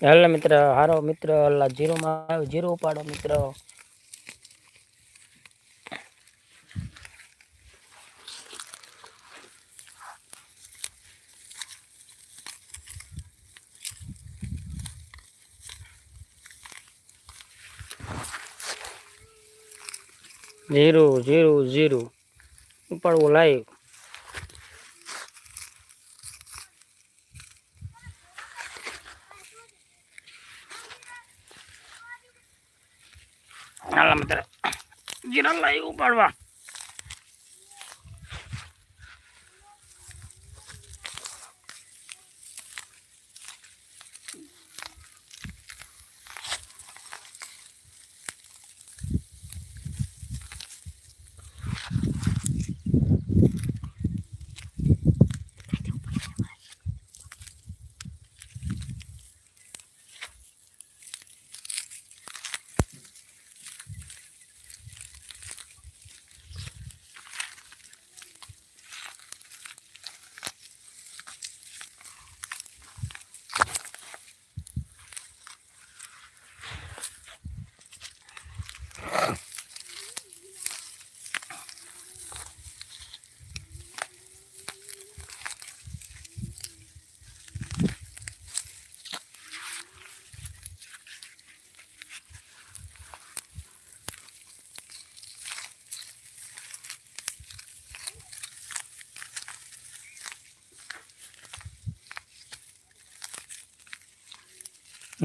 હાલો મિત્ર, હારો મિત્ર અલ્લા જીરોમાં આવ્યો, જીરો ઉપાડો મિત્ર. Zero zero zero. ઉપાડવું લાઈવ હાલો મિત્ર જીરો લાઈવ ઉપાડવા.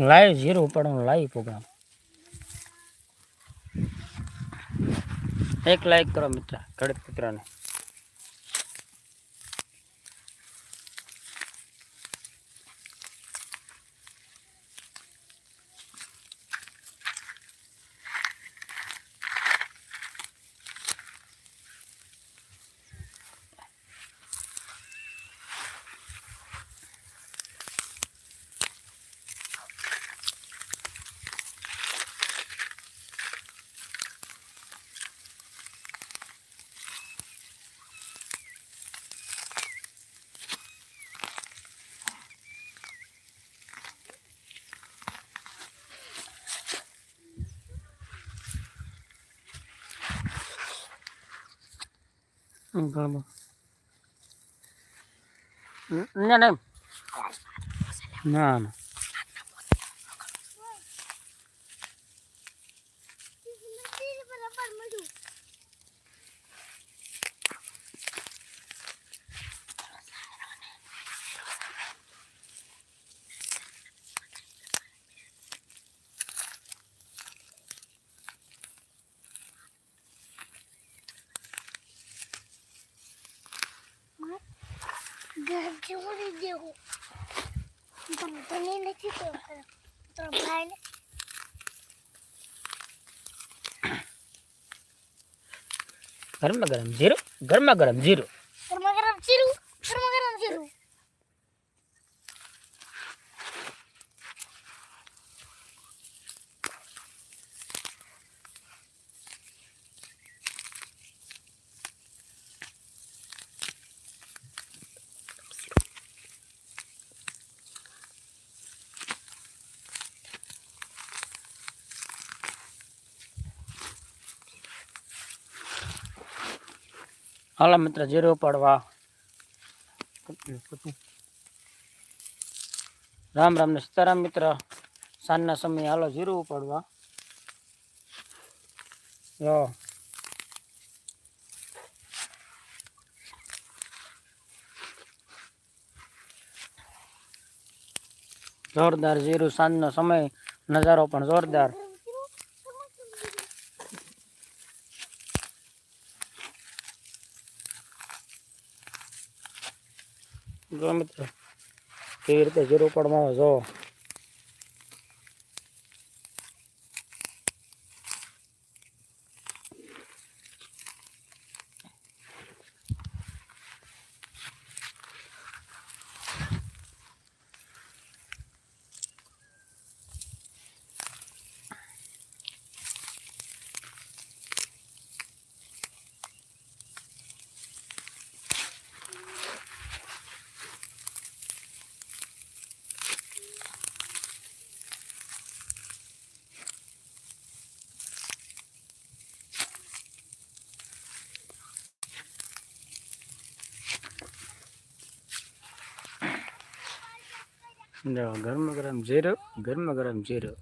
લાઈવ જીરો ઉપાડવાનું લાઈવ પ્રોગ્રામ એક લાઈક કરો મિત્ર ઘડત મિત્રને હમ, ના. ના ના. જેવું દેવું તમે તને નથી તો તો ભાઈને ગરમા ગરમ જીરો ગરમા ગરમ જીરો ગરમા ગરમ જીરું ગરમા ગરમ જીરું હાલો મિત્ર, જીરો પાડવા રામ રામ ને સીતારામ મિત્ર, સાંજના સમયે હાલો જીરો ઉપાડવા. લો જોરદાર જીરું સાંજનો સમય, નજારો પણ જોરદાર. જો મિત્રો કેવી રીતે જીરું પડમાં જો ગરમા ગરમ જીરું, ગરમા ગરમ જીરું.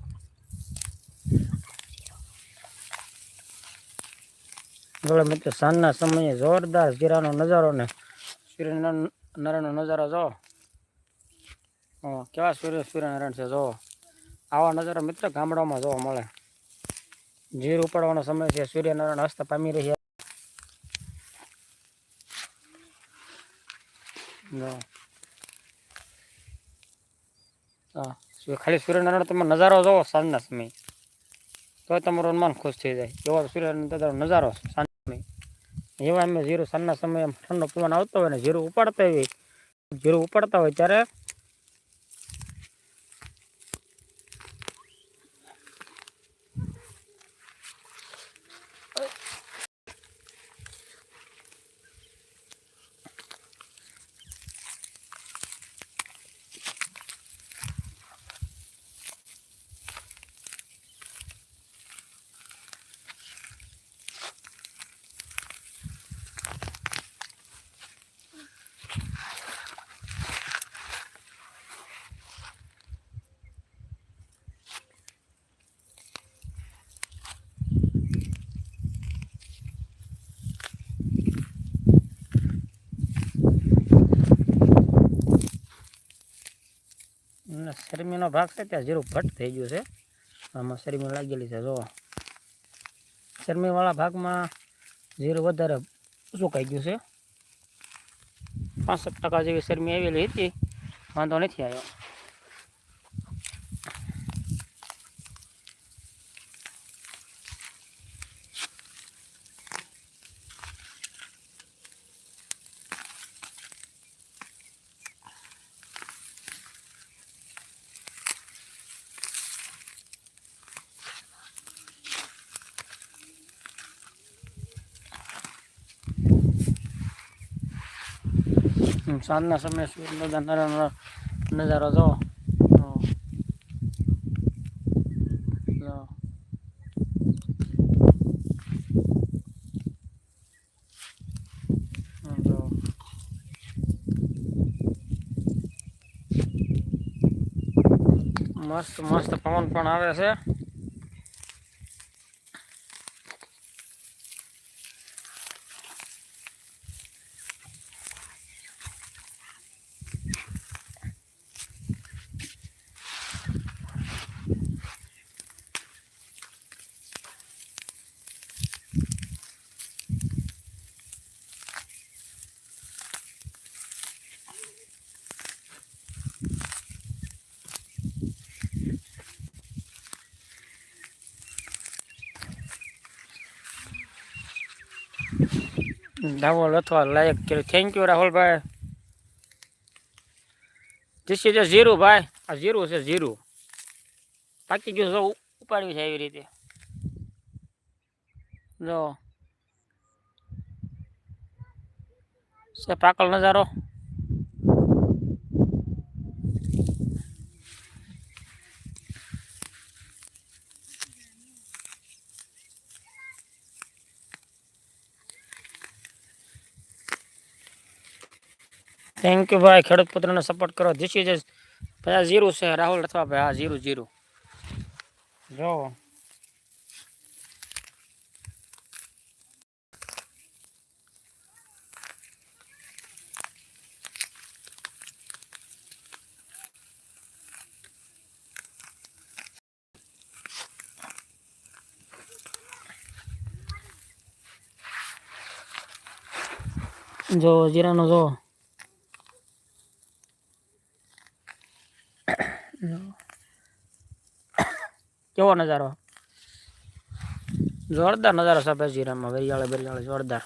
જોડે મિત્રો સાંજના સમયે જોરદાર જીરાનો નજારો ને સૂર્યનારાયણનો નજારો જો કેવા સૂર્ય સૂર્યનારાયણ છે જો આવા નજારો મિત્ર ગામડામાં જોવા મળે. જીર ઉપાડવાનો સમય છે, સૂર્યનારાયણ હસ્ત પામી રહ્યા જો હા. ખાલી સૂર્યનારાયણ તમે નજારો જોવો સાંજના સમયે, તો તમારું મન ખુશ થઈ જાય. એવો સૂર્યનારાયણ નજારો છે સાંજના સમયે. એવા અમે જીરું સાંજના સમયે ઠંડો પવન આવતો હોય ને જીરું ઉપાડતા હોય જીરું ઉપાડતા હોય ત્યારે અને શરમીનો ભાગ છે, ત્યાં જીરું ભટ્ટ થઈ ગયું છે. આમાં શરમી લાગેલી છે, જો. શરમીવાળા ભાગમાં જીરું વધારે સુકાઈ ગયું છે. પાંસઠ ટકા જેવી શરમી આવેલી હતી. વાંધો નથી આવ્યો. સાંજના સમયે સૂર્યનો નજારો નજારો જો. મસ્ત મસ્ત પવન પણ આવે છે. દાવો લથવા લાયક કર્યું. થેન્ક યુ રાહુલભાઈ. ધીસ ઇઝ ઝીરો ભાઈ. આ ઝીરો છે ઝીરો પાકી ગયું જો ઉપાડ્યું છે એવી રીતે. જો. પાકલ નજારો. થેન્ક યુ ભાઈ ખેડૂત પુત્રને સપોર્ટ કરો ધીસ ઇઝ ભાઈ આ ઝીરો છે રાહુલ અથવા ભાઈ હા ઝીરો ઝીરો જો. જો જીરાનો જો. કેવો નજારો? જોરદાર નજારો છે ભાઈ જીરામાં, વરિયાળે બરિયાળે જોરદાર.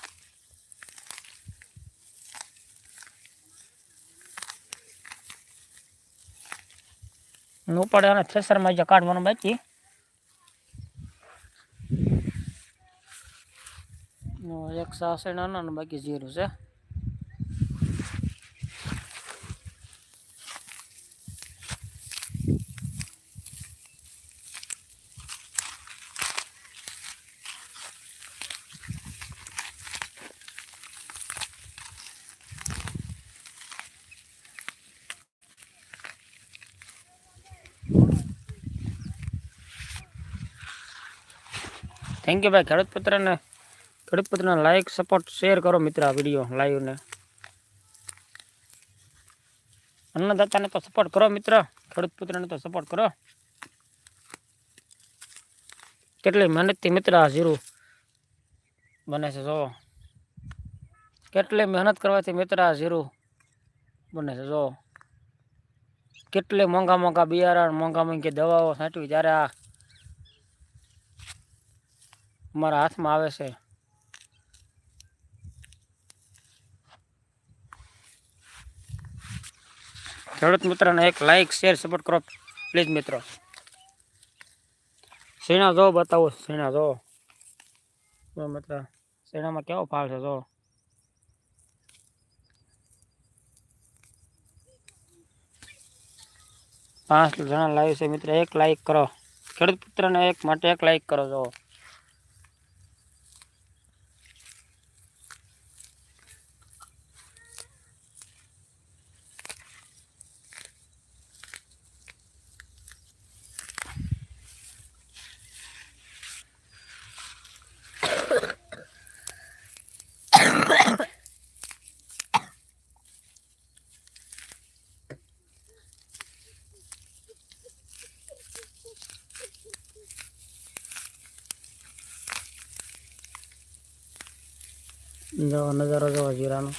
નું પડે અને થ્રેસરમાં જે કાઢવાનું બાકી. નો, એક સાસે નાના ને બાકી જીરું છે. થેન્ક યુ ભાઈ. ખેડૂત પુત્રને ખેડૂત પુત્રને લાઈક સપોર્ટ શેર કરો મિત્ર આ વીડિયો લાઈવને અન્નદાતાને તો સપોર્ટ કરો મિત્ર. ખેડૂત પુત્રને તો સપોર્ટ કરો. કેટલી મહેનતથી મિત્ર આ જીરું બને છે જો કેટલી મહેનત કરવાથી મિત્ર આ જીરું બને છે જો કેટલી મોંઘા મોંઘા બિયારણ, મોંઘા મોંઘી દવાઓ છાંટવી જ્યારે આ અમારા હાથમાં આવે છે. ખેડૂત મિત્રોને એક લાઈક શેર સપોર્ટ કરો પ્લીઝ મિત્રો. શેણા જો બતાવો શેણા જો? મિત્ર શેણામાં કેવો ફાલ છે જો? પાંચ જણા લાઈવ છે મિત્ર, એક લાઈક કરો. ખેડૂત પુત્રને એક માટે એક લાઈક કરો જો નજારો જો જીરાનો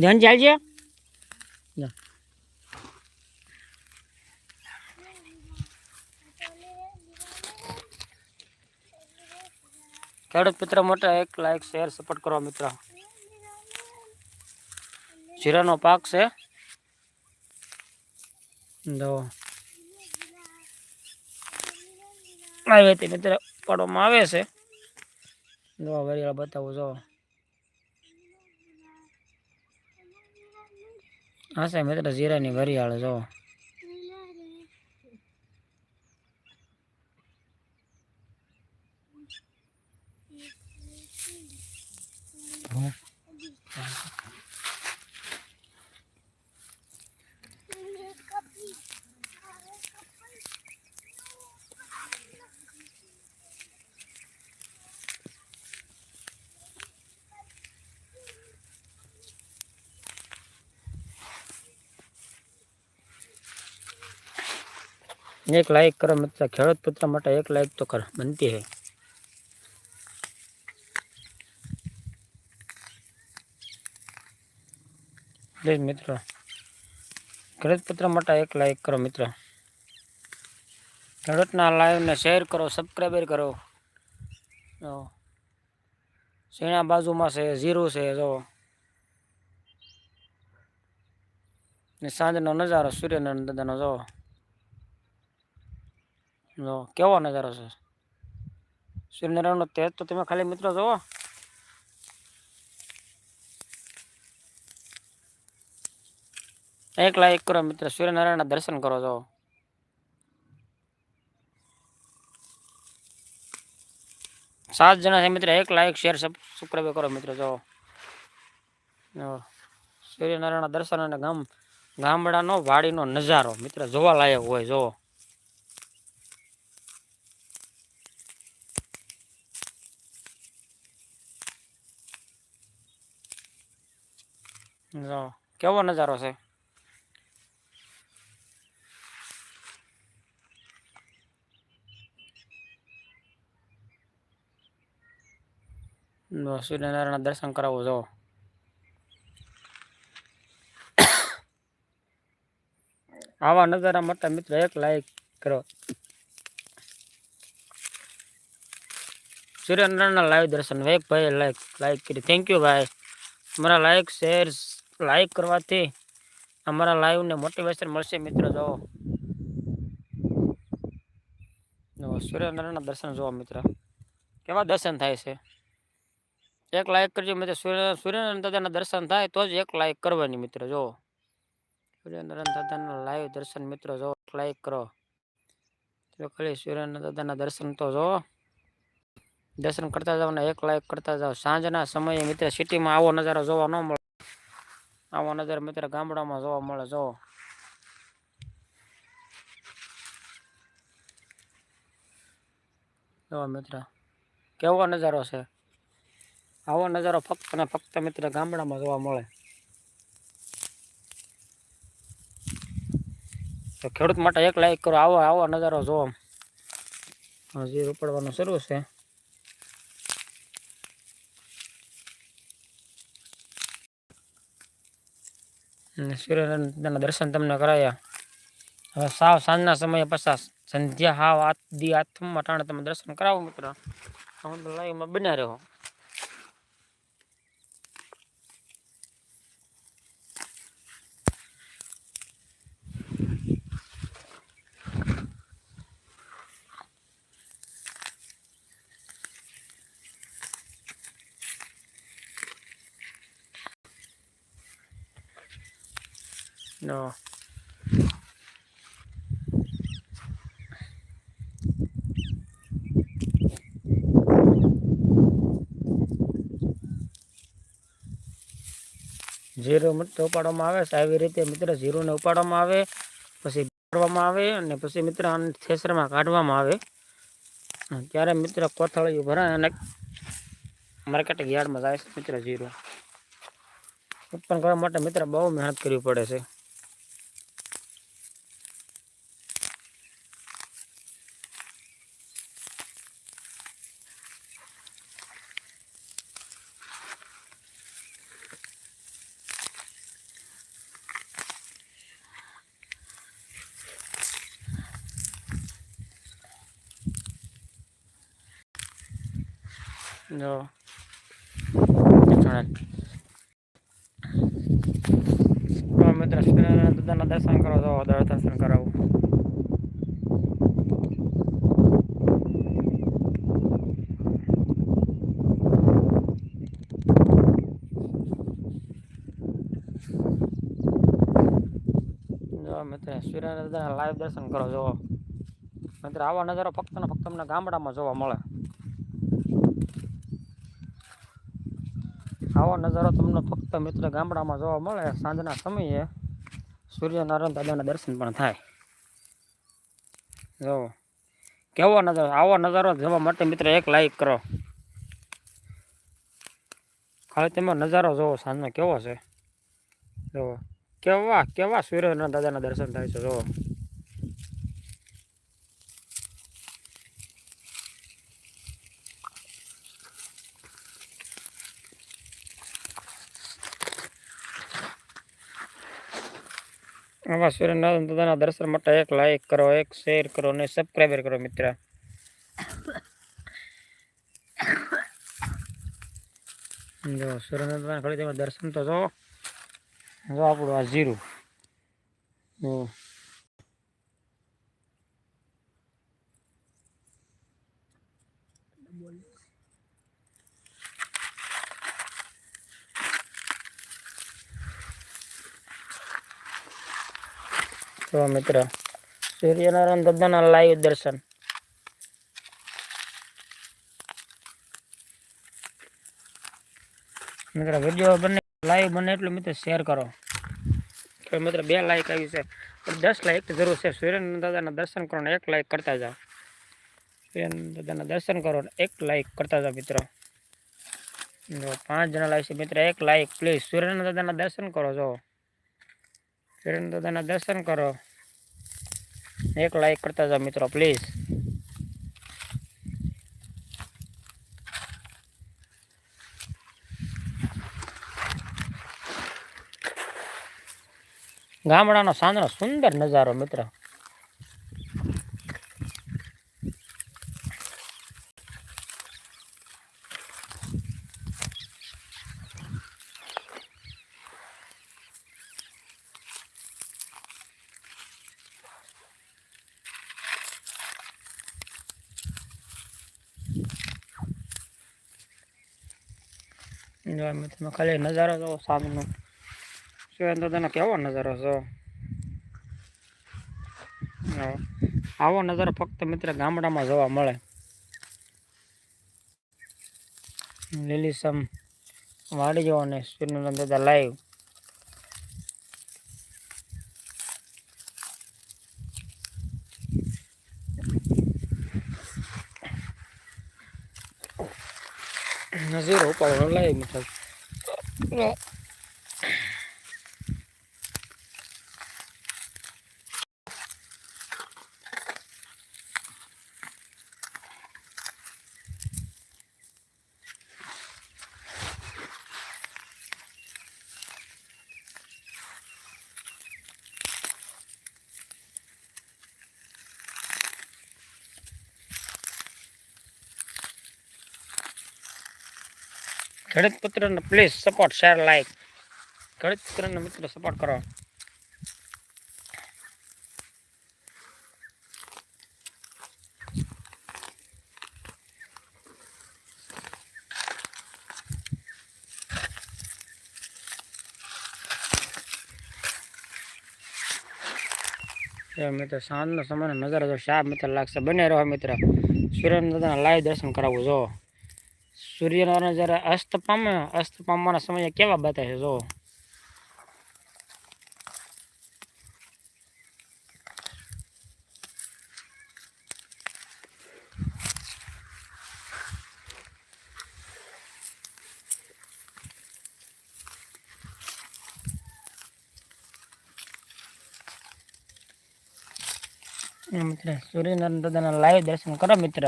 ધ્યાન ચાલજે. ખેડૂત મિત્ર માટે એક લાઈક શેર સપોર્ટ કરો મિત્ર. જીરાનો પાક છે. જો. આવી તે મિત્ર પાડવામાં આવે છે. જો વરિયાળ બતાવું, જો. હા સાહેબ મિત્ર જીરાની વરિયાળ જો એક લાઈક કરો મિત્ર, ખેડૂત પુત્ર માટે એક લાઈક તો કર બનતી હે. પ્લીઝ મિત્રો. ખેડૂત પુત્ર માટે એક લાઈક કરો મિત્ર. ખેડૂતના લાઈવને શેર કરો સબસ્ક્રાઈબર કરો. જો. શેણા બાજુમાં છે જીરું છે, જો. ને સાંજનો નજારો સૂર્યનારાયણ દાદાનો જો. જો કેવો નજારો છે? સૂર્યનારાયણનો તેજ તો તમે ખાલી મિત્રો જુઓ એક કરો મિત્ર સૂર્યનારાયણના દર્શન કરો જો. સાત જણા છે મિત્ર, એક લાઈક શેર સબસ્ક્રાઈબ કરો મિત્રો, જો. સૂર્યનારાયણ સૂર્યનારાયણના દર્શન અને ગામ, ગામડાનો વાડીનો નજારો મિત્ર, જોવા લાયક હોય, જો. જો, કેવો નજારો છે? સૂર્યનારાયણ દર્શન કરાવો, જો. આવા નજારા માટે મિત્ર, એક લાઈક કરો. સૂર્યનારાયણના લાઈવ દર્શન, એક ભાઈ લાઈક લાઈક કરી. થેન્ક યુ ભાઈ. અમારા લાઈક શેર લાઈક કરવાથી અમારા લાઈવને મોટિવેશન મળશે મિત્રો જો જો સૂર્યનારાયણના દર્શન જોવા મિત્ર. કેવા દર્શન થાય છે? એક લાઈક કરજો મિત્ર, સૂર્ય, સૂર્યનારાયણ દાદાના દર્શન થાય તો જ એક લાઈક કરવાની મિત્ર જો સૂર્યનારાયણ દાદાના લાઈવ દર્શન મિત્રો, જુઓ લાઈક કરો. ખાલી સૂર્યનારાયણ દાદાના દર્શન તો જુઓ. દર્શન કરતા જાઓ ને એક લાઈક કરતા જાઓ. સાંજના સમયે મિત્ર સિટીમાં આવો નજારો જોવા ન મળે. આવો નજારો મિત્ર ગામડામાં જોવા મળે, જો. જો મિત્ર, કેવો નજારો છે? આવો નજારો ફક્ત ને ફક્ત મિત્ર ગામડામાં જોવા મળે. તો ખેડૂત માટે એક લાઈક કરો, આવો આવો નજારો જોવા. હજી રોપડવાનું શરૂ છે. અને સૂર્યના દર્શન તમને કરાયા. હવે સાવ સાંજના સમયે પચાસ સંધ્યા હાવ આ દી આથમમાં ટાણે તમે દર્શન કરાવો મિત્ર. હું લાઈવમાં બન્યા રહો. No. જીરો મિત્ર ઉપાડવામાં આવે છે આવી રીતે મિત્ર જીરુને ઉપાડવામાં આવે, પછી ભરવામાં આવે અને પછી મિત્ર આને થેસરમાં કાઢવામાં આવે. અને ત્યારે મિત્ર કોથળીઓ ભરાય અને માર્કેટ યાર્ડમાં જાય છે મિત્ર જીરો ઉત્પન્ન કરવા માટે મિત્ર બહુ મહેનત કરવી પડે છે. જો. ચણા તો મિત્ર સૂર્યનારાયણ દાદાના દર્શન કરો તો દર્શન કરાવું. મિત્ર સૂર્યનારાયણ દાદાના લાઈવ દર્શન કરો જો મિત્ર આવા નજારો ફક્ત ને ફક્ત તમને ગામડામાં જોવા મળે. આવો નજારો તમને ફક્ત મિત્ર ગામડામાં જોવા મળે. સાંજના સમયે સૂર્યનારાયણ દાદાના દર્શન પણ થાય. જો, કેવો નજારો? આવો નજારો જોવા માટે મિત્ર એક લાઈક કરો. ખાલી તમે નજારો જોવો સાંજનો કેવો છે? જો, કેવા કેવા સૂર્યનારાયણ દાદાના દર્શન થાય છે જો આવા સૂર્યનારાયણ દાદાના દર્શન માટે એક લાઈક કરો, એક શેર કરો અને સબસ્ક્રાઈબર કરો મિત્ર. જો સૂર્યનારાયણ દાદાના દર્શન તો જો જો આપણું આ જીરું. જો. તો મિત્ર, સૂર્યનારાયણ દાદાના લાઈવ દર્શન. મિત્ર વીડિયો બને લાઈવ બને એટલું મિત્ર શેર કરો. તો મિત્ર, બે લાઈક આવી છે. દસ લાઈક જરૂર છે. સૂર્યનારાયણ દાદાના દર્શન કરો એક લાઈક કરતા જાઓ. સૂર્યનારાયણ દાદાના દર્શન કરો એક લાઈક કરતા જાઓ મિત્રો. પાંચ જણા લાઈક છે મિત્ર, એક લાઈક પ્લીઝ સૂર્યનારાયણ દાદાના દર્શન કરો, જો. દાદાના દર્શન કરો. એક લાઈક કરતા જાઓ મિત્રો પ્લીઝ ગામડાનો સાંજનો સુંદર નજારો મિત્ર. મિત્ર તમે ખાલી નજારો જોવો સાંજનો સૂર્ય તને કેવો નજારો જો. આવો નજારો ફક્ત મિત્ર ગામડામાં જોવા મળે. લીલીસમ વાડી જવો ને સૂર્યનારાયણ દાદા લાઈવ નજીરો ઉપાડવાનો લાઈવ મિત્ર Rẻ. ખેડૂત પુત્રને પ્લીઝ સપોર્ટ શેર લાઈક ખેડૂત પુત્રને મિત્રો સપોર્ટ કરો. મિત્ર, સાંજનો સમયનો નજારો જો શાહ મિત્ર લાગશે. બને રહો મિત્ર. સૂર્યનારાયણના લાઈવ દર્શન કરાવવું જો. સૂર્યનારાયણ જ્યારે અસ્ત પામે, અસ્ત પામવાના સમયે કેવા બતાવે જો મિત્ર સૂર્યનારાયણ દાદાના લાઈવ દર્શન કરો મિત્ર.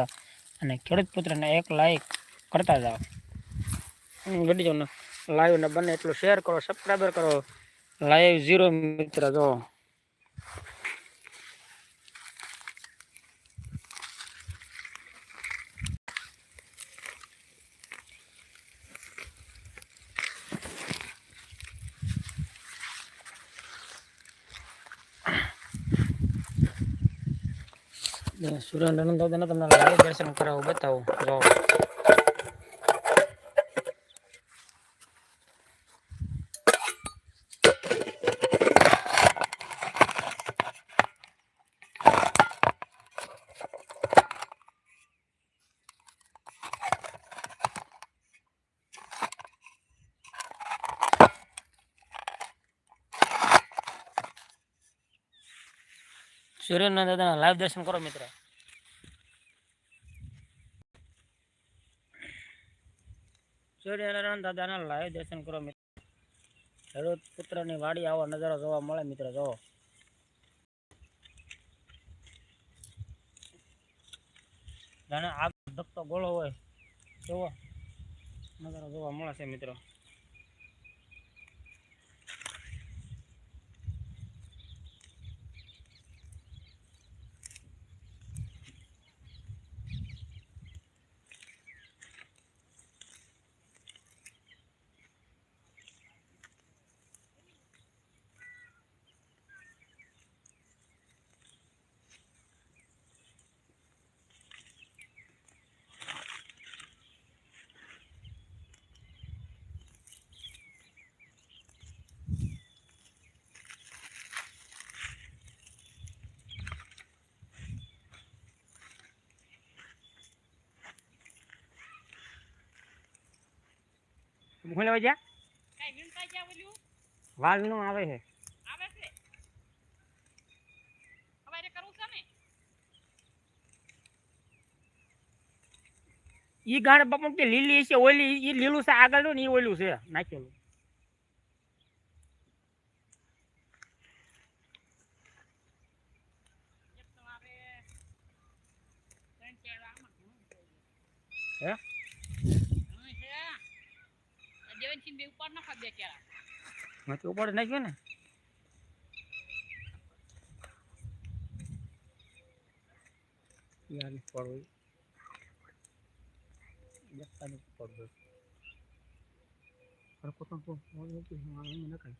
અને ખેડૂત પુત્રને એક લાઈક કરતા જાઓ. વિડીયોને લાઈવને બને એટલું શેર કરો સબસ્ક્રાઈબર કરો. લાઈવ ઝીરો મિત્ર, જો. દાદાને તમને લાઈવ દર્શન કરાવું બતાવું, જો. સૂર્યનારાયણ દાદાના લાઈવ દર્શન કરો મિત્ર. સૂર્યનારાયણ દાદાના લાઈવ દર્શન કરો મિત્ર. ખેડૂત પુત્રની વાડી આવો, નજારો જોવા મળે મિત્ર, જોવો. જાણે આગ ધકતો ગોળો હોય, જોવો. નજારો જોવા મળે છે મિત્રો. હું લેવા ઓલ્યું વાલનું આવે છે. આવે છે? અમારે કરવું છે ને. ઈ ગાણ બાપા કે લીલી છે ઓલી ઈ લીલું છે આગળ ને ઈ ઓલું છે નાખેલું એક તો આવે ત્રણ ચાર આમાં ઘણું છે. હે ઘણું છે આ દેવનસિંહ બે ઉપર નાખા બે કેળા માંથી ઉપર નાખ્યું ને. યાર પડવું જપ્તાની પડવું પણ તો મોડ નથી નખાય.